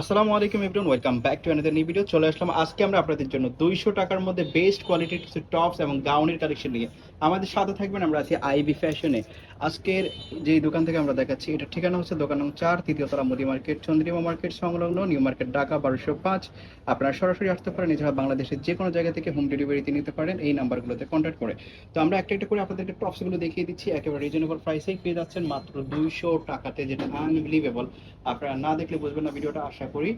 আসসালামু আলাইকুম everyone welcome back to another new video চলে আসলাম, আজকে আমরা আপনাদের জন্য দুইশো টাকার মধ্যে বেস্ট কোয়ালিটির কিছু টপস এবং গাউনের কালেকশন নিয়ে। আমাদের সাথে থাকবেন, আমরা আছি আইবি ফ্যাশনে। আজকের যে দোকান থেকে আমরা দেখাচ্ছি এটা ঠিকানা হচ্ছে দোকান নং চার তৃতীয়তলা মুদি মার্কেট, চন্দ্রিমা মার্কেট, সংলগ্ন নিউ মার্কেট, ঢাকা বারোশো পাঁচ। আপনারা সরাসরি আসতে পারেন, এছাড়া বাংলাদেশের যে কোনো জায়গা থেকে হোম ডেলিভারিতে নিতে পারেন, এই নাম্বারগুলোতে কন্ট্যাক্ট করে। তো আমরা একটা একটা করে আপনাদেরকে টপসগুলো দেখিয়ে দিচ্ছি, একেবারে রিজনেবল প্রাইসেই পেয়ে যাচ্ছেন মাত্র দুইশো টাকাতে, যেটা আনবিলিভেবল আপনারা না দেখলে বুঝবেন না ভিডিওটা, আশা করি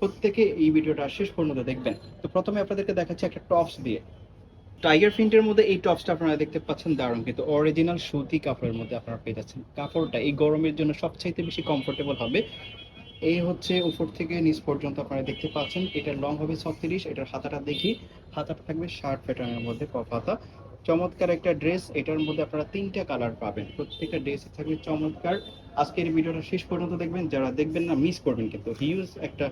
প্রত্যেকে এই ভিডিওটা শেষ পর্যন্ত দেখবেন। তো প্রথমে আপনাদেরকে দেখাচ্ছি একটা টপস দিয়ে। টাইগার প্রিন্টের মধ্যে এই টপসটা আপনারা দেখতে পাচ্ছেন, দারুণ। কিন্তু অরিজিনাল সুতি কাপড়ের মধ্যে আপনারা পেয়ে যাচ্ছেন। কাপড়টা এই গরমের জন্য সবচাইতে বেশি কমফোর্টেবল হবে। এই হচ্ছে উপর থেকে নিচ পর্যন্ত আপনারা দেখতে পাচ্ছেন। এটার লং হবে ছত্রিশ, এটার হাতাটা দেখি। হাতাটা থাকবে শার্ট প্যাটার্নের মধ্যে কপ হাতা। চমৎকার একটা ড্রেস এটার মধ্যে আপনারা তিনটা কালার পাবেন। প্রত্যেকটা ড্রেসে থাকবে চমৎকার। আজকের ভিডিওটা শেষ পর্যন্ত দেখবেন। যারা দেখবেন না মিস করবেন। কিন্তু হিউজ একটা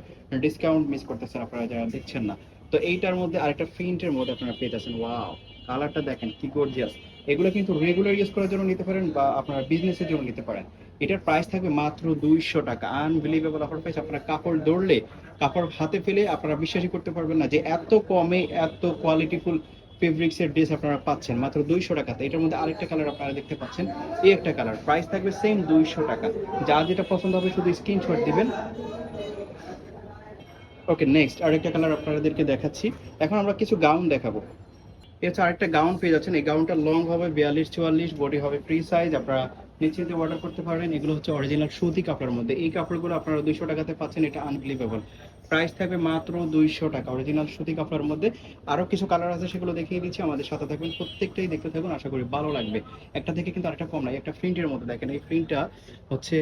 ডিসকাউন্ট মিস করতেছেন আপনারা, যারা দেখছেন না। তো এইটার মধ্যে আরেকটা প্রিন্টের মধ্যে আপনারা পেয়ে যাচ্ছেন ওয়াও কালারটা দেখেন, কি গর্জিয়াস এগুলো কিন্তু রেগুলার ইউজ করার জন্য নিতে পারেন বা আপনারা বিজনেসের জন্য নিতে পারেন। এটার প্রাইস থাকবে মাত্র দুইশো টাকা। আনবিলিভেবল অফার প্রাইস আপনারা কাপড় দৌড়লে কাপড় হাতে ফেলে আপনারা বিশ্বাসই করতে পারবেন না যে এত কমে এত কোয়ালিটিফুল ফেব্রিক্স এর ড্রেস আপনারা পাচ্ছেন। মাত্র দুইশো টাকাতে এটার মধ্যে আরেকটা কালার আপনারা দেখতে পাচ্ছেন। এই একটা কালার প্রাইস থাকবে সেম দুইশো টাকা। যা যেটা পছন্দ হবে শুধু স্ক্রিনশট দিবেন। ওকে নেক্সট আরেকটা কালার আপনাদেরকে দেখাচ্ছি। এখন আমরা কিছু গাউন দেখাবো। এছাড়া আরেকটা গাউন পেয়ে যাচ্ছেন। এই গাউনটা লং হবে, বিয়াল্লিশ, চুয়াল্লিশ বডি হবে ফ্রি সাইজ আপনারা নিশ্চিন্তে অর্ডার করতে পারেন এগুলো হচ্ছে অরিজিনাল সুতি কাপড়ের মধ্যে। এই কাপড়গুলো আপনারা দুইশো টাকাতে পাচ্ছেন, এটা আনবিলিভেবল প্রাইস থাকবে মাত্র দুইশো টাকা। অরিজিনাল সুতি কাপড়ের মধ্যে আরও কিছু কালার আছে, সেগুলো দেখিয়ে দিচ্ছি। আমাদের সাথে থাকবেন প্রত্যেকটাই দেখতে থাকুন, আশা করি ভালো লাগবে। একটা থেকে কিন্তু আরেকটা কম নাই, একটা প্রিন্টের মধ্যে। দেখেন, এই প্রিন্টটা হচ্ছে,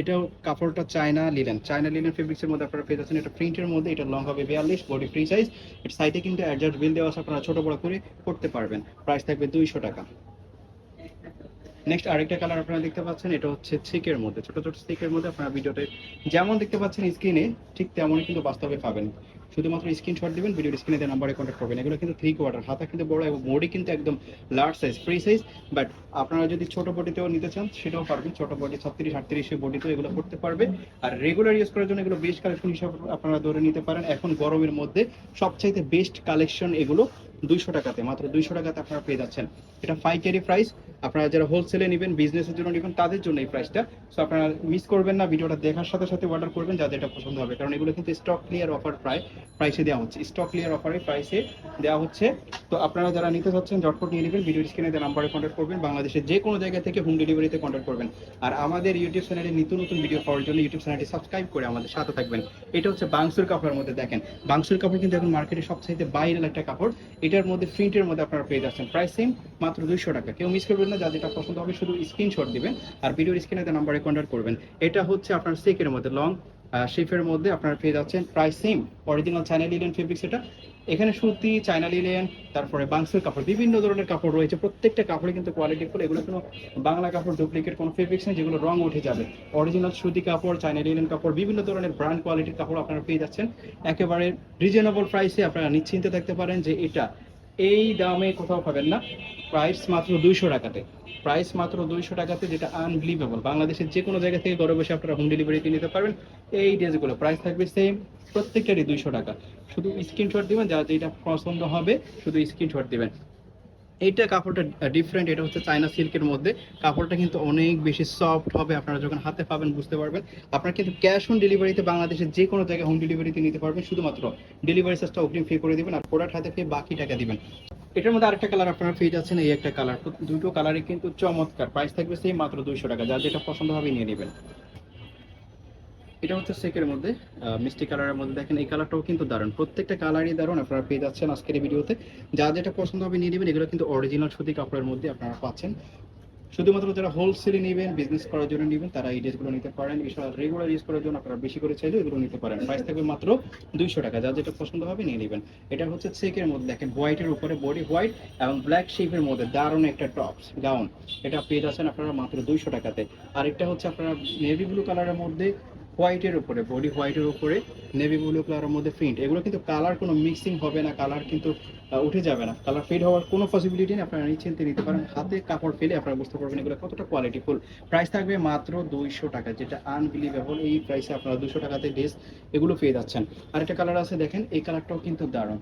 এটাও কাপড়টা চায়না লিলেন চায়না লিলেন ফেব্রিক্সের মধ্যে আপনারা পেয়ে যাচ্ছেন, এটা প্রিন্টের মধ্যে, এটা লং হবে বিয়াল্লিশ বডি ফ্রি সাইজ এর সাইডে কিন্তু অ্যাডজাস্ট বিল দেওয়া আছে, আপনারা ছোট বড় করে করতে পারবেন। প্রাইস থাকবে দুইশো টাকা। নেক্সট আরেকটা কালার আপনারা দেখতে পাচ্ছেন, এটা হচ্ছে সিকের মধ্যে, ছোট ছোট সিকের মধ্যে আপনারা ভিডিওতে যেমন দেখতে পাচ্ছেন স্ক্রিনে ঠিক তেমনই কিন্তু বাস্তবে পাবেন। শুধুমাত্র স্ক্রিনশট দিবেন ভিডিওর স্ক্রিনে নাম্বারে কন্ট্যাক্ট করবেন। এগুলো কিন্তু থ্রি কোয়ার্টার হাতা কিন্তু বড় এবং বডি কিন্তু একদম large size free size but আপনারা যদি ছোট বডিতেও নিতে চান, সেটাও পারবেন। ছোট বডি ছত্রিশ, আটত্রিশে বডিতেও এগুলো করতে পারবে। আর রেগুলার ইউজ করার জন্য এগুলো বেস্ট কালেকশন হিসাবে আপনারা ধরে নিতে পারেন। এখন গরমের মধ্যে সবচাইতে বেস্ট কালেকশন এগুলো দুইশো টাকাতে, মাত্র দুইশো টাকাতে আপনারা পেয়ে যাচ্ছেন। এটা পাইকারি প্রাইস আপনারা যারা হোলসেলে নেবেন বিজনেসের জন্য নেবেন, তাদের জন্য এই প্রাইসটা সো আপনারা মিস করবেন না, ভিডিওটা দেখার সাথে সাথে অর্ডার করবেন যাদের এটা পছন্দ হবে। কারণ এগুলো কিন্তু স্টক ক্লিয়ার অফার প্রায় প্রাইসে দেওয়া হচ্ছে। স্টক ক্লিয়ার অফারে প্রাইসে দেওয়া হচ্ছে। তো আপনারা যারা নিতে চাচ্ছেন, ঝটপট নিয়ে নেবেন। ভিডিও স্ক্রিনে দেওয়া নাম্বারে কন্ট্যাক্ট করবেন। বাংলাদেশের যে কোনো জায়গা থেকে হোম ডেলিভারিতে কন্ট্যাক্ট করবেন। আর আমাদের ইউটিউব চ্যানেলে নিত্য নতুন ভিডিও পাওয়ার জন্য ইউটিউব চ্যানেলটি সাবস্ক্রাইব করে আমাদের সাথে থাকবেন। এটা হচ্ছে বাংসুর কাপড়ের মধ্যে দেখেন। বাংসুর কাপড় কিন্তু এখন মার্কেটে সবচাইতে বাইরের একটা কাপড়। এটার মধ্যে প্রিন্টের মধ্যে আপনারা পেয়ে যাচ্ছেন প্রাইস সেম মাত্র দুইশো টাকা। কেউ মিস করবেন না, যা যেটা পছন্দ হবে শুধু স্ক্রিনশট দিবেন আর ভিডিওর স্ক্রিনে নাম্বারে কন্ট্যাক্ট করবেন। এটা হচ্ছে আপনার সেকের মধ্যে লং শেফের মধ্যে আপনারা পেয়ে যাচ্ছেন price same original China linen fabrics এটা এখানে সুতি চাইনা লিলেন তারপরে বাংসের কাপড়, বিভিন্ন ধরনের কাপড় রয়েছে। প্রত্যেকটা কাপড়ে কিন্তু কোয়ালিটি ফুল এগুলো কোনো বাংলা কাপড় ডুপ্লিকেট কোনো ফেব্রিক্স নেই, যেগুলো রং উঠে যাবে। অরিজিনাল সুতি কাপড় চাইনা লিলেন কাপড়, বিভিন্ন ধরনের ব্র্যান্ড কোয়ালিটির কাপড় আপনারা পেয়ে যাচ্ছেন। একেবারে রিজনেবল প্রাইসে আপনারা নিশ্চিন্তে থাকতে পারেন যে এটা এই দামে কোথাও পাবেন না। প্রাইস মাত্র দুইশো টাকাতে। প্রাইস মাত্র দুইশো টাকাতে যেটা আনবিলিভেবল বাংলাদেশের যে কোনো জায়গা থেকে ঘরে বসে আপনারা হোম ডেলিভারিতে নিতে পারবেন। এই ড্রেসগুলো প্রাইস থাকবে সেম প্রত্যেকটারই দুইশো টাকা। শুধু স্ক্রিনশট দিবেন, যা যেটা পছন্দ হবে শুধু স্ক্রিনশট দিবেন। এইটা কাপড়টা ডিফারেন্ট এটা হচ্ছে চায়না সিল্কের মধ্যে। কাপড়টা কিন্তু অনেক বেশি সফট হবে, আপনারা যখন হাতে পাবেন বুঝতে পারবেন। আপনারা কিন্তু ক্যাশ অন ডেলিভারিতে বাংলাদেশের যে কোনো জায়গায় হোম ডেলিভারিতে নিতে পারবেন, শুধুমাত্র ডেলিভারি চার্জটা অগ্রিম পে করে দিবেন, আর প্রোডাক্ট হাতে পেয়ে বাকি টাকা দিবেন। এটার মধ্যে আরেকটা কালার আপনারা পেয়ে যাচ্ছেন, এই একটা কালার দুটো কালারই কিন্তু চমৎকার প্রাইস থাকবে সেই মাত্র দুইশো টাকা, যার যেটা পছন্দ হবে নিয়ে নেবেন। এটা হচ্ছে সেকের মধ্যে মিষ্টি কালারের মধ্যে। দেখেন, এই কালারটাও কিন্তু দারুণ। প্রত্যেকটা কালারই দারুণ। আপনারা পেয়ে যাচ্ছেন আজকের এই ভিডিওতে। যা যেটা পছন্দ হবে নিয়ে নেবেন, এগুলো কিন্তু অরিজিনাল সুতি কাপড়ের মধ্যে আপনারা পাচ্ছেন। শুধুমাত্র যারা হোলসেলে নেবেন বিজনেস করার জন্য নেবেন, তারা এই ড্রেসগুলো নিতে পারেন। এছাড়া রেগুলার ইউজ করার জন্য আপনারা বেশি করে চাইলে এগুলো নিতে পারেন। প্রাইস থাকবে মাত্র দুইশো টাকা। যা যেটা পছন্দ হবে নিয়ে নেবেন। এটা হচ্ছে চেকের মধ্যে। দেখেন হোয়াইটের উপরে বডি হোয়াইট এবং ব্ল্যাক শেপের মধ্যে দারুণ একটা টপস গাউন এটা পেয়ে যাচ্ছেন আপনারা মাত্র দুইশো টাকাতে। আর একটা হচ্ছে আপনারা নেভি ব্লু কালারের মধ্যে হোয়াইটের উপরে, বডি হোয়াইটের উপরে, নেভি ব্লু কালারের মধ্যে প্রিন্ট। এগুলো কিন্তু কালার কোনো মিক্সিং হবে না, কালার কিন্তু উঠে যাবে না। কালার ফেড হওয়ার কোনো পসিবিলিটি নেই, আপনারা নিশ্চিন্তে নিতে পারেন। হাতে কাপড় ফেলে আপনারা বুঝতে পারবেন এগুলো কতটা কোয়ালিটিফুল প্রাইস থাকবে মাত্র দুইশো টাকা, যেটা আনবিলিভেবল এই প্রাইসে আপনারা দুশো টাকাতে ড্রেস এগুলো পেয়ে যাচ্ছেন। আরেকটা কালার আছে দেখেন, এই কালারটাও কিন্তু দারুণ।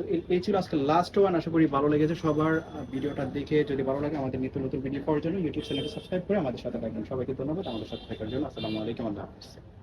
তো এই- ছিল আজকে লাস্ট ওয়ান আশা করি ভালো লেগেছে সবার। ভিডিওটা দেখে যদি ভালো লাগে আমাদের নিত্য নতুন ভিডিও পাওয়ার জন্য ইউটিউব চ্যানেলটা সাবস্ক্রাইব করে আমাদের সাথে থাকবেন। সবাইকে ধন্যবাদ। আমাদের সাথে থাকার জন্য আসসালামু আলাইকুম। আল্লাহ হাফিজ।